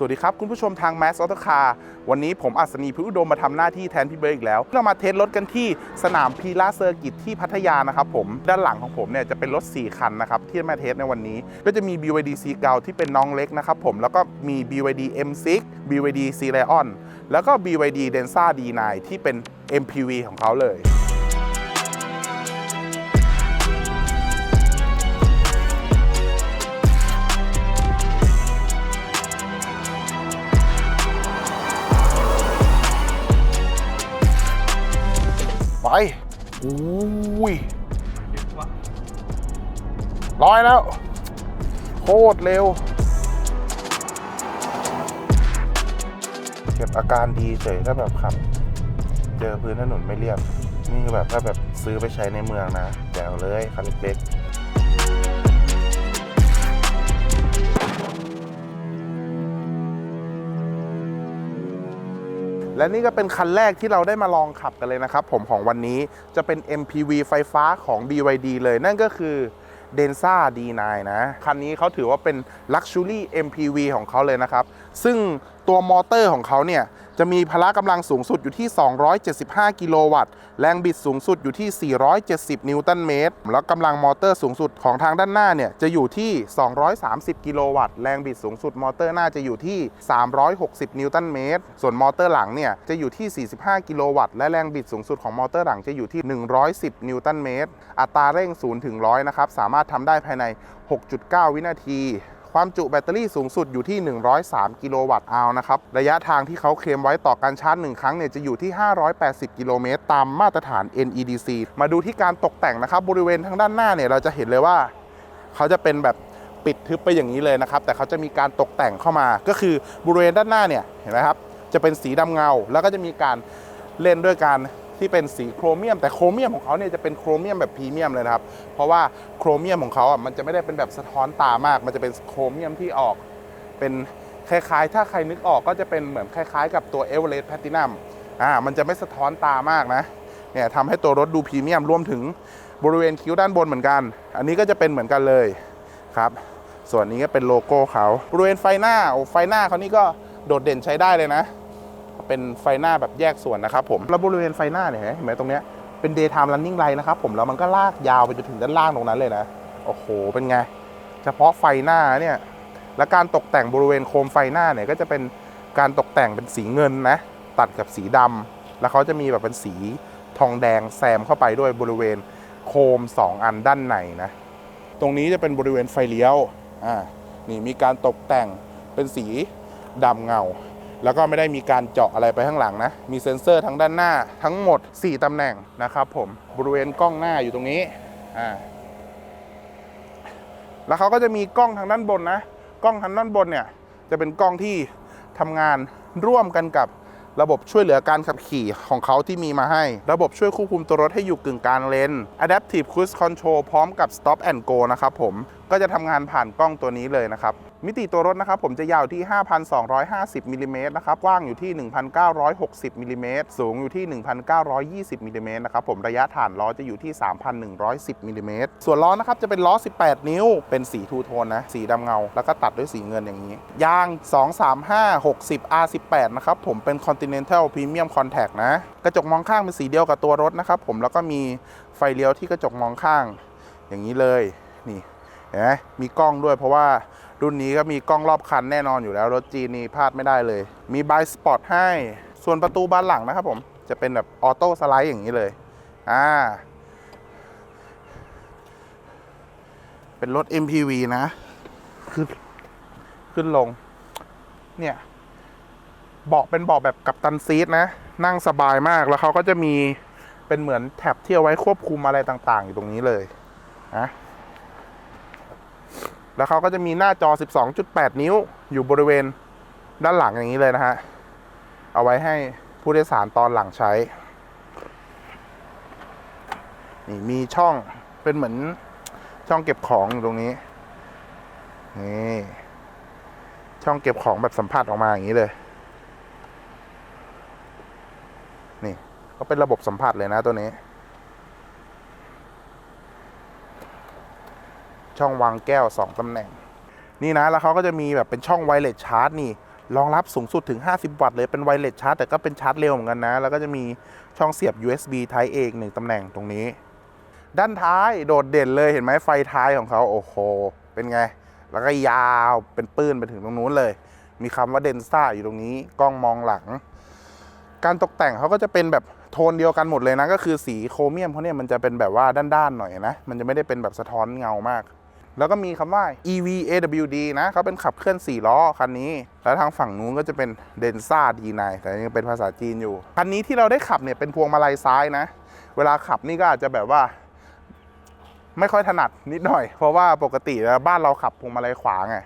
สวัสดีครับ คุณผู้ชมทาง Mass Auto Car วันนี้ผมอัศนีพิอุดมมาทำหน้าที่แทนพี่เบิร์อีกแล้ว เรามาเทสรถกันที่สนามพีลาเซอร์กิตที่พัทยานะครับผมด้านหลังของผมเนี่ยจะเป็นรถ 4 คันนะครับที่มาเทสในวันนี้ ก็จะมี BYD C เกาที่เป็นน้องเล็กนะครับผมแล้วก็มี BYD M6 BYD C Lion แล้วก็ BYD Denza D9 ที่เป็น MPV ของเขาเลย ไปอุ้ยร้อยแล้ว โคตรเร็ว เก็บอาการดีเฉยถ้าแบบขับ เจอพื้นถนนไม่เรียบ นี่คือแบบถ้าแบบซื้อไปใช้ในเมืองนะแจ๋วเลยคันเล็ก และนี่ก็เป็นคันแรกที่เราได้มาลองขับกันเลยนะครับ ผมของวันนี้จะเป็น MPV ไฟฟ้าของ BYD เลยนั่นก็คือเดนซ่า D9 นะ คันนี้เขาถือว่าเป็น Luxury MPV ของเขาเลยนะครับ ซึ่ง ตัวมอเตอร์ของเขาเนี่ยจะมีพละกำลังสูงสุดอยู่ที่ 275 กิโลวัตต์ แรงบิดสูงสุดอยู่ที่ 470 นิวตันเมตร แล้วกำลังมอเตอร์สูงสุดของทางด้านหน้าเนี่ยจะอยู่ที่ 230 กิโลวัตต์ แรงบิดสูงสุดมอเตอร์หน้าจะอยู่ที่ 360 นิวตันเมตร ส่วนมอเตอร์หลังเนี่ยจะอยู่ที่ 45 กิโลวัตต์ และแรงบิดสูงสุดของมอเตอร์หลังจะอยู่ที่ 110 นิวตันเมตร อัตราเร่ง0ถึง100 นะครับ สามารถทำได้ภายใน 6.9 วินาที ความจุแบตเตอรี่สูงสุดอยู่ที่ 103 กิโลวัตต์อาวนะครับ ระยะทางที่เขาเคลมไว้ต่อการชาร์จ 1 ครั้งเนี่ยจะอยู่ที่ 580 กิโลเมตร ตามมาตรฐาน NEDC มาดูที่การตกแต่งนะครับ บริเวณทางด้านหน้าเนี่ยเราจะเห็นเลยว่า เขาจะเป็นแบบปิดทึบไปอย่างนี้เลยนะครับ แต่เขาจะมีการตกแต่งเข้ามา ก็คือบริเวณด้านหน้าเนี่ยเห็นไหมครับ จะเป็นสีดำเงา แล้วก็จะมีการเล่นด้วยการ ที่เป็นสีโครเมียม แต่โครเมียมของเขาเนี่ยจะเป็นโครเมียมแบบพรีเมียมเลยนะครับ เพราะว่าโครเมียมของเขาอะมันจะไม่ได้เป็นแบบสะท้อนตามาก มันจะเป็นโครเมียมที่ออก เป็นคล้ายๆ ถ้าใครนึกออกก็จะเป็นเหมือนคล้ายๆ กับตัว e v e r e s t Platinum อ่ามันจะไม่สะท้อนตามากนะเนี่ยทำให้ตัวรถดูพรีเมียมรวมถึงบริเวณคิ้วด้านบนเหมือนกัน อันนี้ก็จะเป็นเหมือนกันเลยครับ ส่วนนี้ก็เป็นโลโก้เขาบริเวณไฟหน้าโอ้ไฟหน้าเขานี่ก็โดดเด่นใช้ได้เลยนะ เป็นไฟหน้าแบบแยกส่วนนะครับผมแล้วบริเวณไฟหน้าเนี่ยเห็นไหมตรงเนี้ยเป็น daytime running light นะครับผมแล้วมันก็ลากยาวไปจนถึงด้านล่างตรงนั้นเลยนะโอ้โหเป็นไง เฉพาะไฟหน้าเนี่ยและการตกแต่งบริเวณโคมไฟหน้าเนี่ยก็จะเป็นการตกแต่งเป็นสีเงินนะตัดกับสีดำแล้วเขาจะมีแบบเป็นสีทองแดงแซมเข้าไปด้วยบริเวณโคม 2 อันด้านในนะตรงนี้จะเป็นบริเวณไฟเลี้ยวอ่านี่มีการตกแต่งเป็นสีดำเงา แล้วก็ไม่ได้มีการเจาะอะไรไปข้างหลังนะ มีเซ็นเซอร์ทั้งด้านหน้าทั้งหมด 4ตำแหน่งนะครับผมบริเวณกล้องหน้าอยู่ตรงนี้อ่าแล้วเขาก็จะมีกล้องทางด้านบนนะ กล้องทางด้านบนเนี่ยจะเป็นกล้องที่ทำงานร่วมกันกับระบบช่วยเหลือการขับขี่ของเขาที่มีมาให้ ระบบช่วยควบคุมตัวรถให้อยู่กึ่งกลางเลน Adaptive Cruise Control พร้อมกับ Stop and Go นะครับผม ก็จะทำงานผ่านกล้องตัวนี้เลยนะครับ มิติตัวรถนะครับผมจะยาวที่ 5,250มิลลิเมตรนะครับกว้างอยู่ที่ 1,960มิลลิเมตรสูงอยู่ที่ 1,920มิลลิเมตรนะครับผมระยะฐานล้อจะอยู่ที่ 3,110มิลลิเมตรส่วนล้อนะครับจะเป็นล้อ 18 นิ้ว เป็นสีทูโทนนะ สีดำเงา แล้วก็ตัดด้วยสีเงินอย่างนี้ ยาง 235 60 R18 นะครับผมเป็น Continental Premium Contact นะ กระจกมองข้างเป็นสีเดียวกับตัวรถนะครับผมแล้วก็มีไฟเลี้ยวที่กระจกมองข้าง อย่างนี้เลยนี่เห็นไหมมีกล้องด้วยเพราะว่า รุ่นนี้ก็มีกล้องรอบคันแน่นอนอยู่แล้ว รถจีนนี่พลาดไม่ได้เลย มีบายสปอร์ตให้ ส่วนประตูบานหลังนะครับผมจะเป็นแบบออโต้สไลด์อย่างนี้เลย อ่า เป็นรถ MPV นะ ขึ้น ขึ้นลง เนี่ย เบาะเป็นเบาะแบบกับตันซีทนะ นั่งสบายมาก แล้วเขาก็จะมีเป็นเหมือนแท็บที่เอาไว้ควบคุมอะไรต่าง ๆ อยู่ตรงนี้เลย นะ แล้วเขาก็จะมีหน้าจอ 12.8 นิ้วอยู่บริเวณด้านหลังอย่างนี้เลยนะฮะ เอาไว้ให้ผู้โดยสารตอนหลังใช้ นี่มีช่องเป็นเหมือนช่องเก็บของอยู่ตรงนี้ นี่ช่องเก็บของแบบสัมผัสออกมาอย่างนี้เลย นี่ก็เป็นระบบสัมผัสเลยนะตัวนี้ ช่องวางแก้ว 2 ตำแหน่ง นี่นะ แล้วเขาก็จะมีแบบเป็นช่องไวเลสชาร์จนี่รองรับสูงสุดถึง 50 วัตต์เลยเป็นไวเลสชาร์จแต่ก็เป็นชาร์จเร็วเหมือนกันนะ แล้วก็จะมีช่องเสียบ USB Type A หนึ่งตำแหน่งตรงนี้ ด้านท้ายโดดเด่นเลยเห็นไหมไฟท้ายของเขาโอ้โห เป็นไง แล้วก็ยาวเป็นปื้นไปถึงตรงนู้นเลย มีคำว่าเดนซ่าอยู่ตรงนี้กล้องมองหลัง การตกแต่งเขาก็จะเป็นแบบโทนเดียวกันหมดเลยนะ ก็คือสีโครเมียมเขาเนี่ยมันจะเป็นแบบว่าด้านๆหน่อยนะ มันจะไม่ได้เป็นแบบสะท้อนเงามาก แล้วก็มีคำว่า EV AWD นะเขาเป็นขับเคลื่อน 4 ล้อคันนี้ แล้วทางฝั่งนู้นก็จะเป็น Denza D9 แต่ยังเป็นภาษาจีนอยู่ คันนี้ที่เราได้ขับเนี่ยเป็นพวงมาลัยซ้ายนะ เวลาขับนี่ก็อาจจะแบบว่า ไม่ค่อยถนัดนิดหน่อย เพราะว่าปกติแล้วบ้านเราขับพวงมาลัยขวาไง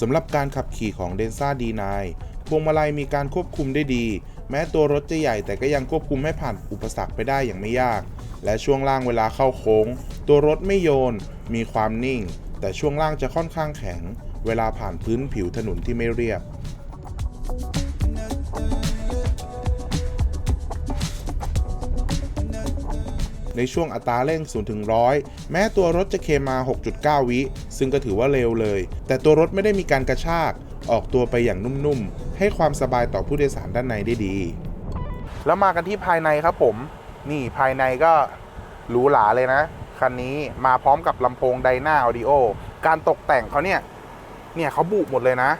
สำหรับการขับขี่ของ d e n z a D9 พวงมาลัยมีการควบคุมได้ดี แม้ตัวรถจะใหญ่แต่ก็ยังควบคุมให้ผ่านอุปสรรคไปได้อย่างไม่ยาก และช่วงล่างเวลาเข้าโค้ง ตัวรถไม่โยน มีความนิ่ง แต่ช่วงล่างจะค่อนข้างแข็ง เวลาผ่านพื้นผิวถนนที่ไม่เรียบ ในช่วงอัตราเร่ง0ถึง100 แม้ตัวรถจะเคมา 6.9 วิ ซึ่งก็ถือว่าเร็วเลย แต่ตัวรถไม่ได้มีการกระชาก ออกตัวไปอย่างนุ่มๆ ให้ความสบายต่อผู้โดยสารด้านในได้ดี แล้วมากันที่ภายในครับผม นี่ภายในก็หรูหราเลยนะ คันนี้มาพร้อมกับลำโพงไดนาออดิโอ การตกแต่งเขาเนี่ย เนี่ยเขาบุหมดเลยนะ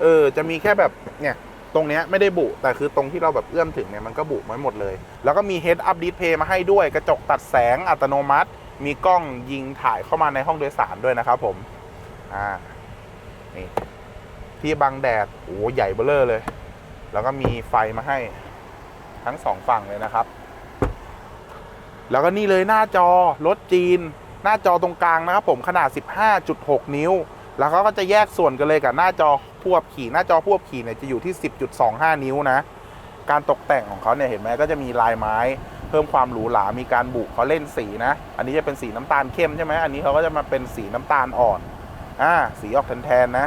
เออ จะมีแค่แบบเนี่ยตรงเนี้ยไม่ได้บุ แต่คือตรงที่เราแบบเอื้อมถึงเนี่ยมันก็บุไว้หมดเลย แล้วก็มี Head Up Display มาให้ด้วย กระจกตัดแสงอัตโนมัติ มีกล้องยิงถ่ายเข้ามาในห้องโดยสารด้วยนะครับผม อ่า นี่ ที่บังแดด โอ้ใหญ่เบ้อเร่อเลย แล้วก็มีไฟมาให้ทั้งสองฝั่งเลยนะครับ แล้วก็นี่เลยหน้าจอรถจีน หน้าจอตรงกลางนะครับผมขนาด 15.6 นิ้ว แล้วเขาก็จะแยกส่วนกันเลยกับหน้าจอผู้ขับขี่หน้าจอผู้ขับขี่เนี่ยจะอยู่ที่ 10.25 นิ้วนะ การตกแต่งของเขาเนี่ยเห็นไหมก็จะมีลายไม้ เพิ่มความหรูหรา มีการบุเขาเล่นสีนะ อันนี้จะเป็นสีน้ำตาลเข้มใช่ไหมอันนี้เขาก็จะมาเป็นสีน้ำตาลอ่อน อ่า สีออกแทนๆนะ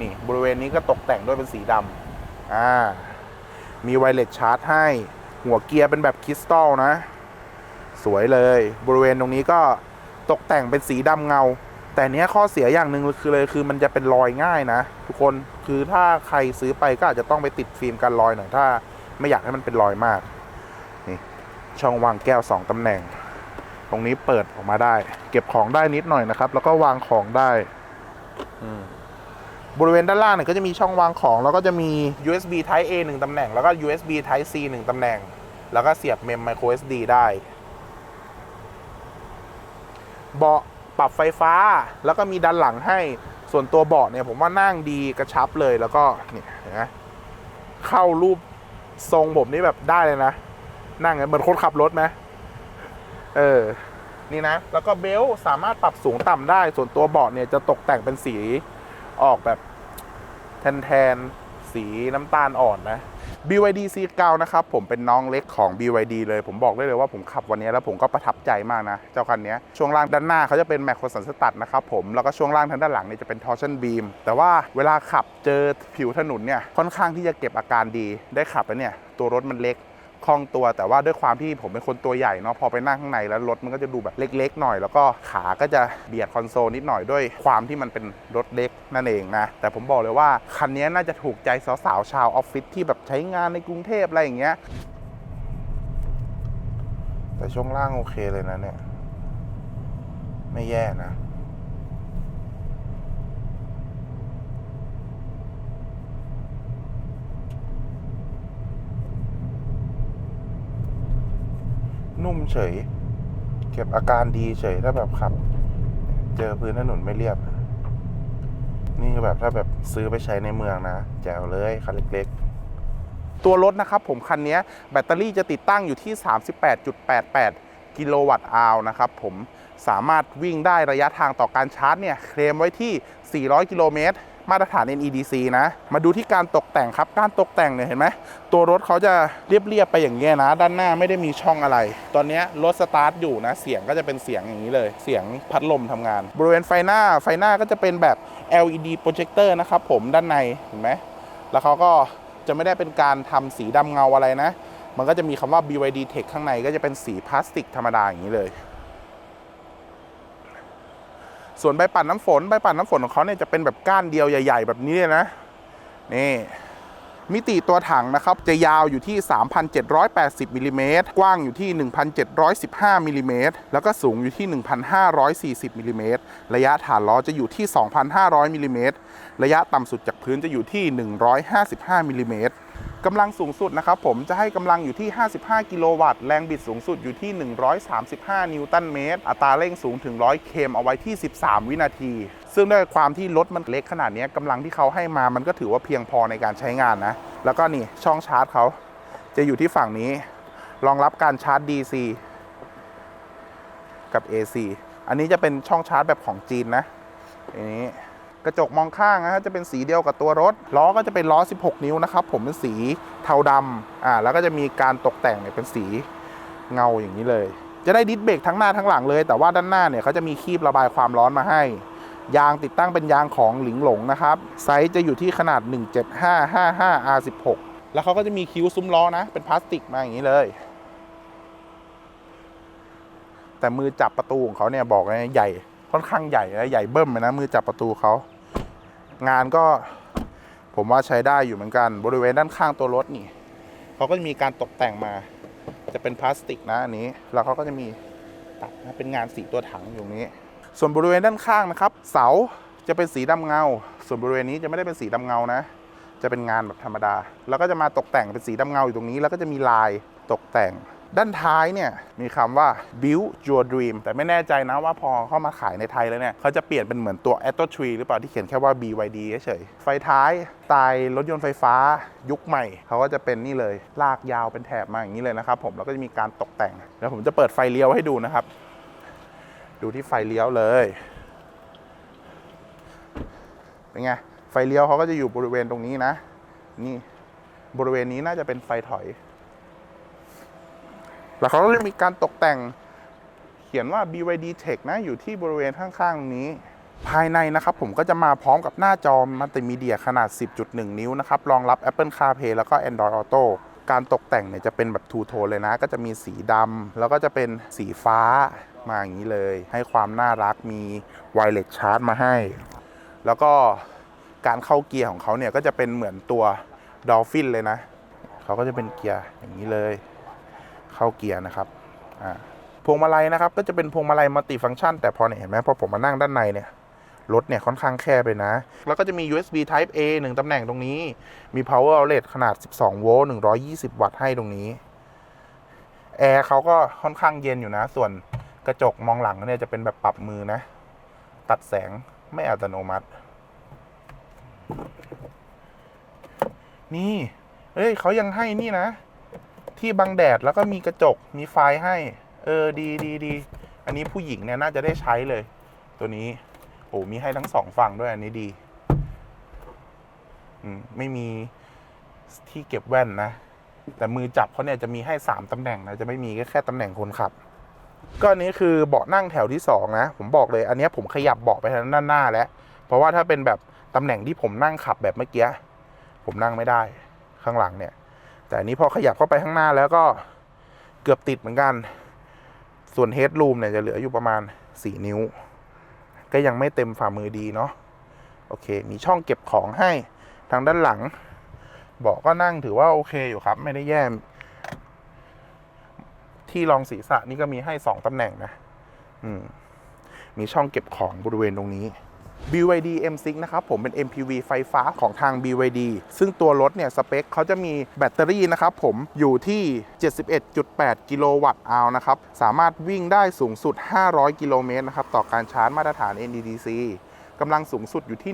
นี่บริเวณนี้ก็ตกแต่งด้วยเป็นสีดำอ่า มีไวเลสชาร์จให้ หัวเกียร์เป็นแบบคริสตัลนะ สวยเลย บริเวณตรงนี้ก็ตกแต่งเป็นสีดำเงา แต่เนี้ยข้อเสียอย่างหนึ่งคือเลยคือมันจะเป็นรอยง่ายนะ ทุกคนคือถ้าใครซื้อไปก็อาจจะต้องไปติดฟิล์มกันรอยหน่อยถ้า ไม่อยากให้มันเป็นรอยมากนี่ช่องวางแก้ว 2ตำแหน่ง ตรงนี้เปิดออกมาได้ เก็บของได้นิดหน่อยนะครับ แล้วก็วางของได้บริเวณด้านล่างเนี่ยก็จะมีช่องวางของ แล้วก็จะมี USB Type A 1ตำแหน่ง แล้วก็ USB Type C 1ตำแหน่ง แล้วก็เสียบเมม micro SD ได้ เบาะปรับไฟฟ้า แล้วก็มีด้านหลังให้ส่วนตัวเบาะเนี่ยผมว่านั่งดีกระชับเลยแล้วก็เนี่ยเห็นไหมเข้ารูปทรงผมนี่แบบได้เลยนะ นั่งเหมือนคนขับรถไหมเออนี่นะ แล้วก็เบลสามารถปรับสูงต่ำได้ ส่วนตัวเบาะเนี่ยจะตกแต่งเป็นสีออกแบบแทนๆ สีน้ำตาลอ่อนนะ BYD C9 นะครับผมเป็นน้องเล็กของ BYD เลย ผมบอกได้เลยว่าผมขับวันนี้แล้วผมก็ประทับใจมากนะ เจ้าคันนี้ช่วงล่างด้านหน้าเขาจะเป็นแม็กโคสันสตัดนะครับผมแล้วก็ช่วงล่างทางด้านหลังเนี่ยจะเป็นทอร์ชันบีมแต่ว่าเวลาขับเจอผิวถนนเนี่ยค่อนข้างที่จะเก็บอาการดีได้ขับแล้วเนี่ยตัวรถมันเล็ก คล่องตัว แต่ว่าด้วยความที่ผมเป็นคนตัวใหญ่เนาะพอไปนั่งข้างในแล้วรถมันก็จะดูแบบเล็ก ๆ หน่อย แล้วก็ขาก็จะเบียดคอนโซลนิดหน่อยด้วยความที่มันเป็นรถเล็กนั่นเองนะแต่ผมบอกเลยว่าคันนี้น่าจะถูกใจสาวๆชาวออฟฟิศที่แบบใช้งานในกรุงเทพอะไรอย่างเงี้ยแต่ช่วงล่างโอเคเลยนะเนี่ย ไม่แย่นะ นุ่มเฉย เก็บอาการดีเฉยถ้าแบบขับ เจอพื้นถนนไม่เรียบ นี่แบบถ้าแบบซื้อไปใช้ในเมืองนะแจ๋วเลยคันเล็กๆ ตัวรถนะครับผมคันนี้แบตเตอรี่จะติดตั้งอยู่ที่ 38.88 กิโลวัตต์อาวนะครับผมสามารถวิ่งได้ระยะทางต่อการชาร์จเนี่ย เคลมไว้ที่ 400 กิโลเมตร มาตรฐาน NEDC นะ มาดูที่การตกแต่งครับ การตกแต่งเนี่ยเห็นไหม ตัวรถเขาจะเรียบๆไปอย่างเงี้ยนะ ด้านหน้าไม่ได้มีช่องอะไร ตอนนี้รถสตาร์ทอยู่นะ เสียงก็จะเป็นเสียงอย่างนี้เลย เสียงพัดลมทำงาน บริเวณไฟหน้า ไฟหน้าก็จะเป็นแบบ LED projector นะครับผม ด้านใน เห็นไหม แล้วเขาก็จะไม่ได้เป็นการทำสีดำเงาอะไรนะ มันก็จะมีคำว่า BYD Tech ข้างในก็จะเป็นสีพลาสติกธรรมดาอย่างนี้เลย ส่วนใบปัดน้ำฝนใบปัดน้ำฝนของเขาเนี่ยจะเป็นแบบก้านเดียวใหญ่ ๆ แบบนี้เลยนะนี่มิติตัวถังนะครับ จะยาวอยู่ที่ 3,780มิลลิเมตรกว้างอยู่ที่ 1,715มิลลิเมตรแล้วก็สูงอยู่ที่ 1,540มิลลิเมตรระยะฐานล้อจะอยู่ที่ 2,500มิลลิเมตรระยะต่ำสุดจากพื้นจะอยู่ที่ 155มิลลิเมตร กำลังสูงสุดนะครับผมจะให้กำลังอยู่ที่ 55 กิโลวัตต์ แรงบิดสูงสุดอยู่ที่ 135 นิวตันเมตร อัตราเร่งสูงถึง 100 เคมเอาไว้ที่ 13 วินาที ซึ่งด้วยความที่รถมันเล็กขนาดนี้กำลังที่เขาให้มามันก็ถือว่าเพียงพอในการใช้งานนะ แล้วก็นี่ช่องชาร์จเขาจะอยู่ที่ฝั่งนี้ รองรับการชาร์จ DC กับ AC อันนี้จะเป็นช่องชาร์จแบบของจีนนะอันนี้ กระจกมองข้างนะฮะจะเป็นสีเดียวกับตัวรถ ล้อก็จะเป็นล้อ 16 นิ้วนะครับ ผมเป็นสีเทาดำอ่าแล้วก็จะมีการตกแต่งเนี่ยเป็นสีเงาอย่างนี้เลย จะได้ดิสเบรกทั้งหน้าทั้งหลังเลย แต่ว่าด้านหน้าเนี่ยเขาจะมีคีบระบายความร้อนมาให้ ยางติดตั้งเป็นยางของหลิงหลงนะครับ ไซส์จะอยู่ที่ขนาด 17555 R16 แล้วเขาก็จะมีคิ้วซุ้มล้อนะ เป็นพลาสติกมาอย่างนี้เลย แต่มือจับประตูของเขาเนี่ยบอกเลยใหญ่ค่อนข้างใหญ่นะใหญ่เบิ้มเลยนะมือจับประตูเขา งานก็ผมว่าใช้ได้อยู่เหมือนกัน บริเวณด้านข้างตัวรถนี่เขาก็จะมีการตกแต่งมา จะเป็นพลาสติกนะอันนี้ แล้วเขาก็จะมีตัดเป็นงานสีตัวถังอยู่นี้ ส่วนบริเวณด้านข้างนะครับ เสาจะเป็นสีดำเงา ส่วนบริเวณนี้จะไม่ได้เป็นสีดำเงานะ จะเป็นงานแบบธรรมดา แล้วก็จะมาตกแต่งเป็นสีดำเงาอยู่ตรงนี้ แล้วก็จะมีลายตกแต่ง ด้านท้ายเนี่ยมีคำว่า build your dream แต่ไม่แน่ใจนะว่าพอเข้ามาขายในไทยแล้วเนี่ยเขาจะเปลี่ยนเป็นเหมือนตัว a t o Tree หรือเปล่าที่เขียนแค่ว่า BYD เฉยไฟท้ายสไตล์รถยนต์ไฟฟ้ายุคใหม่ เขาก็จะเป็นนี่เลยลากยาวเป็นแถบมาอย่างนี้เลยนะครับผมแล้วก็จะมีการตกแต่งเดี๋ยวผมจะเปิดไฟเลี้ยวให้ดูนะครับ ดูที่ไฟเลี้ยวเลยเป็นไงไฟเลี้ยวเขาก็จะอยู่บริเวณตรงนี้นะ นี่บริเวณนี้น่าจะเป็นไฟถอย แล้วเขาก็จะมีการตกแต่งเขียนว่า BYD Tech นะอยู่ที่บริเวณข้างๆตรงนี้ ภายในนะครับผมก็จะมาพร้อมกับหน้าจอมัลติมีเดียขนาด 10.1 นิ้วนะครับ รองรับ Apple CarPlay แล้วก็ Android Auto การตกแต่งเนี่ยจะเป็นแบบทูโทนเลยนะ ก็จะมีสีดำแล้วก็จะเป็นสีฟ้ามาอย่างนี้เลย ให้ความน่ารักมีไวเลสชาร์จมาให้ แล้วก็การเข้าเกียร์ของเขาเนี่ยก็จะเป็นเหมือนตัวดอลฟินเลยนะ เขาก็จะเป็นเกียร์อย่างนี้เลย เข้าเกียร์นะครับอ่าพวงมาลัยนะครับ ก็จะเป็นพวงมาลัยมัลติฟังก์ชันแต่พอเนี่ยเห็นไหมพอผมมานั่งด้านในเนี่ยรถเนี่ยค่อนข้างแคบไปนะ แล้วก็จะมี USB Type A หนึ่งตำแหน่งตรงนี้ มี power outlet ขนาด 12 โวลต์ 120 วัตต์ให้ตรงนี้ แอร์เขาก็ค่อนข้างเย็นอยู่นะ ส่วนกระจกมองหลังเนี่ยจะเป็นแบบปรับมือนะ ตัดแสงไม่อัตโนมัติ นี่ เอ้ยเขายังให้นี่นะ ที่บังแดดแล้วก็มีกระจกมีไฟให้ เออดีดีดีอันนี้ผู้หญิงเนี่ยน่าจะได้ใช้เลย ตัวนี้โอ้มีให้ทั้งสองฝั่งด้วยอันนี้ดีอืมไม่มีที่เก็บแว่นนะ แต่มือจับเขาเนี่ยจะมีให้สามตำแหน่งนะจะไม่มีแค่แค่ตำแหน่งคนขับ ก็อันนี้คือเบาะนั่งแถวที่สองนะผมบอกเลยอันนี้ผมขยับเบาะไปทางด้านหน้าแล้ว เพราะว่าถ้าเป็นแบบตำแหน่งที่ผมนั่งขับแบบเมื่อกี้ผมนั่งไม่ได้ข้างหลังเนี่ย แต่อันนี้พอขยับเข้าไปข้างหน้าแล้วก็เกือบติดเหมือนกัน ส่วนเฮดรูมเนี่ยจะเหลืออยู่ประมาณ 4 นิ้ว ก็ยังไม่เต็มฝ่ามือดีเนาะโอเค มีช่องเก็บของให้ทางด้านหลังเบาะก็นั่งถือว่าโอเคอยู่ครับ ไม่ได้แย่ ที่รองศีรษะนี่ก็มีให้2ตำแหน่งนะ อืม มีช่องเก็บของบริเวณตรงนี้ BYD M6 นะครับผมเป็น MPV ไฟฟ้าของทาง BYD ซึ่งตัวรถเนี่ยสเปคเขาจะมีแบตเตอรี่นะครับผมอยู่ที่ 71.8 กิโลวัตต์อาวนะครับ สามารถวิ่งได้สูงสุด 500 กิโลเมตรนะครับ ต่อการชาร์จมาตรฐาน NEDC กำลังสูงสุดอยู่ที่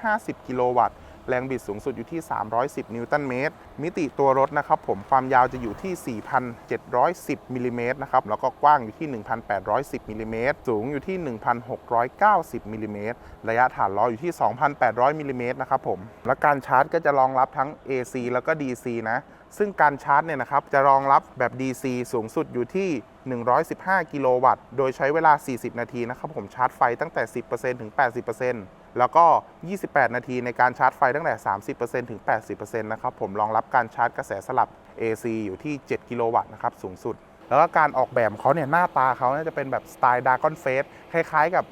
150 กิโลวัตต์ แรงบิดสูงสุดอยู่ที่ 310 นิวตันเมตร มิติตัวรถนะครับผมความยาวจะอยู่ที่ 4,710 มิลลิเมตรนะครับ แล้วก็กว้างอยู่ที่ 1,810 มิลลิเมตร สูงอยู่ที่ 1,690 มิลลิเมตร ระยะฐานล้ออยู่ที่ 2,800 มิลลิเมตรนะครับผม และการชาร์จก็จะรองรับทั้ง AC แล้วก็ DC นะ ซึ่งการชาร์จเนี่ยนะครับจะรองรับแบบ DC สูงสุดอยู่ที่115 กิโลวัตต์ โดยใช้เวลา 40 นาทีนะครับผมชาร์จไฟตั้งแต่ 10%ถึง 80% แล้วก็ 28 นาทีในการชาร์จไฟตั้งแต่ 30%ถึง 80%นะครับ ผมรองรับการชาร์จกระแสสลับ AC อยู่ที่ 7 กิโลวัตต์นะครับ สูงสุด แล้วก็การออกแบบเขาเนี่ย หน้าตาเขาเนี่ยจะเป็นแบบสไตล์ดากอนเฟสคล้ายๆกับ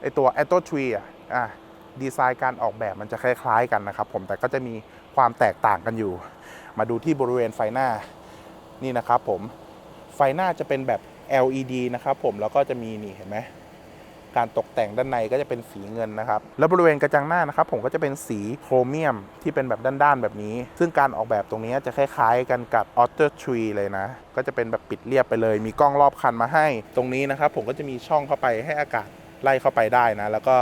ไอตัว a t o Tree อะอะดีไซน์การออกแบบมันจะคล้ายๆกันนะครับ ผมแต่ก็จะมีความแตกต่างกันอยู่ มาดูที่บริเวณไฟหน้านี่นะครับผมไฟหน้าจะเป็นแบบ LED นะครับผมแล้วก็จะมีนี่เห็นไหม การตกแต่งด้านในก็จะเป็นสีเงินนะครับ แล้วบริเวณกระจังหน้านะครับ ผมก็จะเป็นสีโครเมียมที่เป็นแบบด้านๆแบบนี้ ซึ่งการออกแบบตรงนี้จะคล้ายๆกันกับ a u t o Tree เลยนะ ก็จะเป็นแบบปิดเรียบไปเลย มีกล้องรอบคันมาให้ ตรงนี้นะครับ ผมก็จะมีช่องเข้าไปให้อากาศไล่เข้าไปได้นะ แล้วก็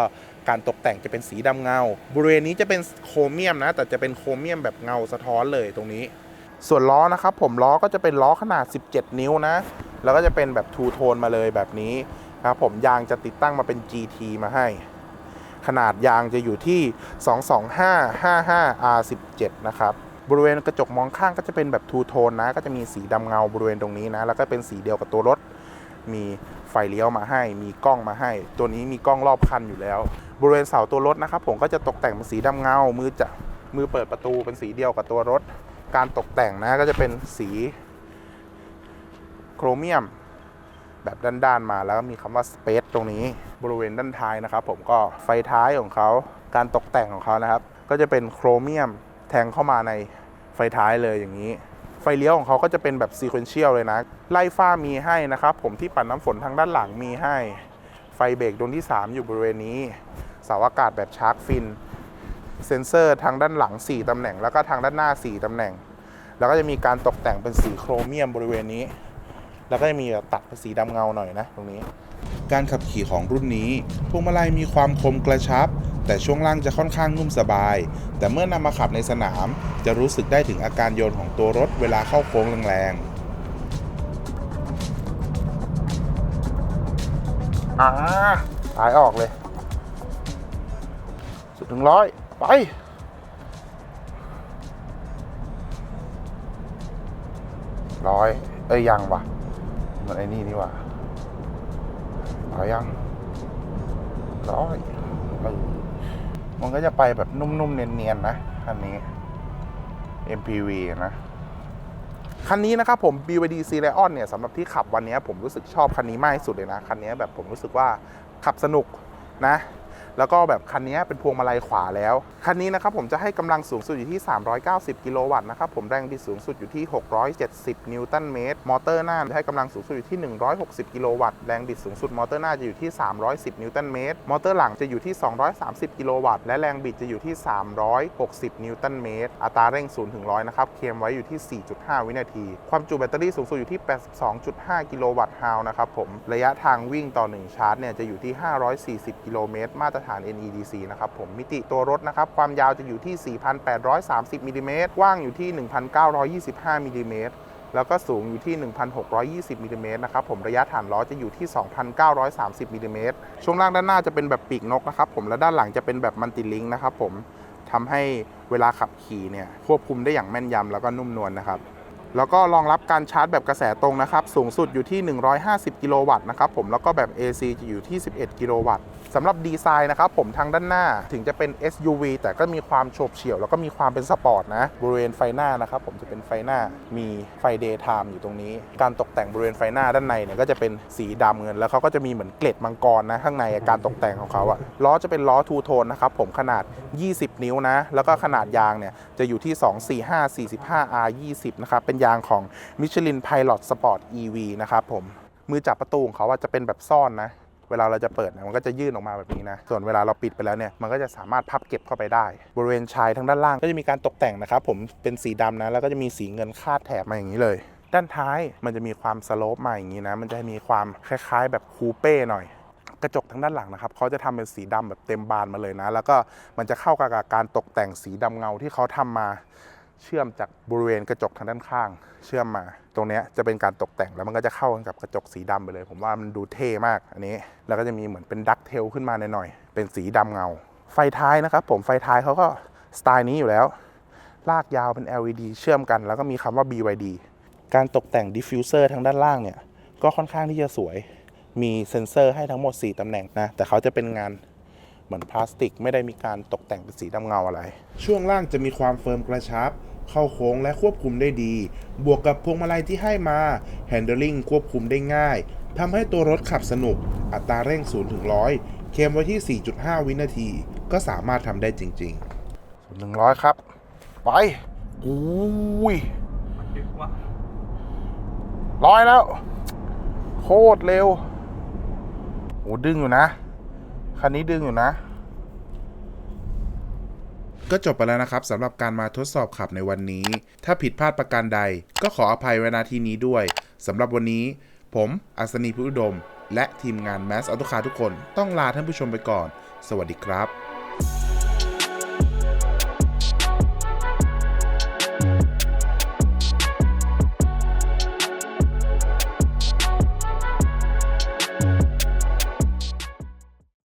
การตกแต่งจะเป็นสีดำเงา บริเวณนี้จะเป็นโครเมียมนะ แต่จะเป็นโครเมียมแบบเงาสะท้อนเลยตรงนี้ ส่วนล้อนะครับ ผมล้อก็จะเป็นล้อขนาด 17 นิ้วนะ แล้วก็จะเป็นแบบทูโทนมาเลยแบบนี้ ครับผมยางจะติดตั้งมาเป็น GT มาให้ ขนาดยางจะอยู่ที่ 22555 R17 นะครับบริเวณกระจกมองข้างก็จะเป็นแบบทูโทนนะ ก็จะมีสีดำเงาบริเวณตรงนี้นะ แล้วก็เป็นสีเดียวกับตัวรถ มีไฟเลี้ยวมาให้ มีกล้องมาให้ ตัวนี้มีกล้องรอบคันอยู่แล้ว บริเวณเสาตัวรถนะครับ ผมก็จะตกแต่งเป็นสีดำเงา มือจะมือเปิดประตูเป็นสีเดียวกับตัวรถ การตกแต่งนะก็จะเป็นสีโครเมียม แบบด้านๆมาแล้วก็มีคำว่า Space ตรงนี้บริเวณด้านท้ายนะครับ ผมก็ไฟท้ายของเขาการตกแต่งของเขานะครับ ก็จะเป็นโครเมียมแทงเข้ามาในไฟท้ายเลยอย่างนี้ ไฟเลี้ยวของเขาก็จะเป็นแบบซีเควนเชียลเลยนะ ไล่ฟ้ามีให้นะครับ ผมที่ปัดน้ำฝนทางด้านหลังมีให้ ไฟเบรกดวงที่ 3 อยู่บริเวณนี้เสาอากาศแบบชาร์กฟิน เซ็นเซอร์ทางด้านหลัง 4 ตำแหน่ง แล้วก็ทางด้านหน้า 4 ตำแหน่ง แล้วก็จะมีการตกแต่งเป็นสีโครเมียมบริเวณนี้ แล้วก็จะมีแบบตัดเป็นสีดำเงาหน่อยนะตรงนี้ การขับขี่ของรุ่นนี้พวงมาลัยมีความคมกระชับ แต่ช่วงล่างจะค่อนข้างนุ่มสบาย แต่เมื่อนำมาขับในสนาม จะรู้สึกได้ถึงอาการโยนของตัวรถเวลาเข้าโค้งแรงๆอ่าสายออกเลย สุดถึงร้อยไปร้อยเอ้ยยังวะ มันไอ้นี่นี่วะร้อายังร้อยเออมันก็จะไปแบบนุ่มๆ เนียนๆ นะ คันนี้ MPV นะ คันนี้นะครับผม BYD c l e o n เนี่ยสำหรับที่ขับวันนี้ผมรู้สึกชอบคันนี้มากที่สุดเลยนะ คันนี้แบบผมรู้สึกว่าขับสนุกนะ แล้วก็แบบคันนี้เป็นพวงมาลัยขวาแล้ว คันนี้นะครับผมจะให้กำลังสูงสุดอยู่ที่ 390 กิโลวัตต์นะครับผมแรงบิดสูงสุดอยู่ที่ 670 นิวตันเมตร มอเตอร์หน้าจะให้กำลังสูงสุดอยู่ที่ 160 กิโลวัตต์ แรงบิดสูงสุดมอเตอร์หน้าจะอยู่ที่ 310 นิวตันเมตร มอเตอร์หลังจะอยู่ที่ 230 กิโลวัตต์ และแรงบิดจะอยู่ที่ 360 นิวตันเมตร อัตราเร่ง0ถึง100 นะครับ เคมไว้อยู่ที่ 4.5 วินาที ความจุแบตเตอรี่สูงสุดอยู่ที่ 82.5 กิโลวัตต์ฮาวนะครับผม ระยะทางวิ่งต่อ 1 ชาร์จเนี่ยจะอยู่ที่ 540 กิโลเมตร มาตรฐาน NEDC นะครับผมมิติตัวรถนะครับความยาวจะอยู่ที่ 4,830มิลลิเมตรกว้างอยู่ที่ 1,925มิลลิเมตรแล้วก็สูงอยู่ที่ 1,620มิลลิเมตรนะครับผมระยะฐานล้อจะอยู่ที่ 2,930มิลลิเมตรช่วงล่างด้านหน้าจะเป็นแบบปีกนกนะครับผมและด้านหลังจะเป็นแบบมันติลิงก์นะครับผมทำให้เวลาขับขี่เนี่ยควบคุมได้อย่างแม่นยำแล้วก็นุ่มนวลนะครับ แล้วก็รองรับการชาร์จแบบกระแสตรงนะครับ สูงสุดอยู่ที่ 150 กิโลวัตต์นะครับผมแล้วก็แบบ AC จะอยู่ที่ 11 กิโลวัตต์ สำหรับดีไซน์นะครับผมทางด้านหน้าถึงจะเป็น SUV แต่ก็มีความโฉบเฉี่ยว แล้วก็มีความเป็นสปอร์ตนะบริเวณไฟหน้านะครับผมจะเป็นไฟหน้ามีไฟ Daytime อยู่ตรงนี้ การตกแต่งบริเวณไฟหน้าด้านในเนี่ยก็จะเป็นสีดำเงิน แล้วเขาก็จะมีเหมือนเกล็ดมังกรนะข้างในการตกแต่งของเขาอะล้อจะเป็นล้อทูโทนนะครับผมขนาด 20 นิ้วนะ แล้วก็ขนาดยางเนี่ยจะอยู่ที่ 245 45 R 20นะครับเป็นยางของ Michelin Pilot Sport EV นะครับผมมือจับประตูของเขาจะเป็นแบบซ่อนนะ เวลาเราจะเปิดเนี่ยมันก็จะยื่นออกมาแบบนี้นะ ส่วนเวลาเราปิดไปแล้วเนี่ยมันก็จะสามารถพับเก็บเข้าไปได้ บริเวณชายทางด้านล่างก็จะมีการตกแต่งนะครับผมเป็นสีดำนะแล้วก็จะมีสีเงินคาดแถบมาอย่างนี้เลยด้านท้ายมันจะมีความสโลปมาอย่างนี้นะ มันจะมีความคล้ายๆ แบบคูเป้หน่อย กระจกทางด้านหลังนะครับเขาจะทำเป็นสีดำแบบเต็มบานมาเลยนะ แล้วก็มันจะเข้ากับการตกแต่งสีดำเงาที่เขาทำมา เชื่อมจากบริเวณกระจกทางด้านข้าง เชื่อมมา ตรงนี้จะเป็นการตกแต่งแล้วมันก็จะเข้ากันกับกระจกสีดำไปเลย ผมว่ามันดูเท่มากอันนี้ แล้วก็จะมีเหมือนเป็นดักเทลขึ้นมาหน่อยๆเป็นสีดำเงา ไฟท้ายนะครับ ผมไฟท้ายเขาก็สไตล์นี้อยู่แล้ว ลากยาวเป็น LED เชื่อมกัน แล้วก็มีคำว่า BYD การตกแต่งดิฟฟิวเซอร์ทางด้านล่างเนี่ยก็ค่อนข้างที่จะสวย มีเซ็นเซอร์ให้ทั้งหมด 4ตำแหน่งนะ แต่เขาจะเป็นงานเหมือนพลาสติก ไม่ได้มีการตกแต่งเป็นสีดำเงาอะไร ช่วงล่างจะมีความเฟิร์มกระชับ เข้าโค้งและควบคุมได้ดี บวกกับพวงมาลัยที่ให้มา Handling ควบคุมได้ง่ายทำให้ตัวรถขับสนุก อัตราเร่ง 0 ถึง 100 เคลมไว้ที่ 4.5 วินาที ก็สามารถทำได้จริงๆหนึ่งร้อยครับ ไป อุ้ยร้อยแล้ว โคตรเร็ว โอ้ดึงอยู่นะ คันนี้ดึงอยู่นะ ก็จบไปแล้วนะครับสำหรับการมาทดสอบขับในวันนี้ ถ้าผิดพลาดประการใด ก็ขออภัยไว้ณที่นี้ด้วยสำหรับวันนี้ ผมอัศนีพุทธดม และทีมงานแมสอัตุคาทุกคนต้องลาท่านผู้ชมไปก่อน สวัสดีครับ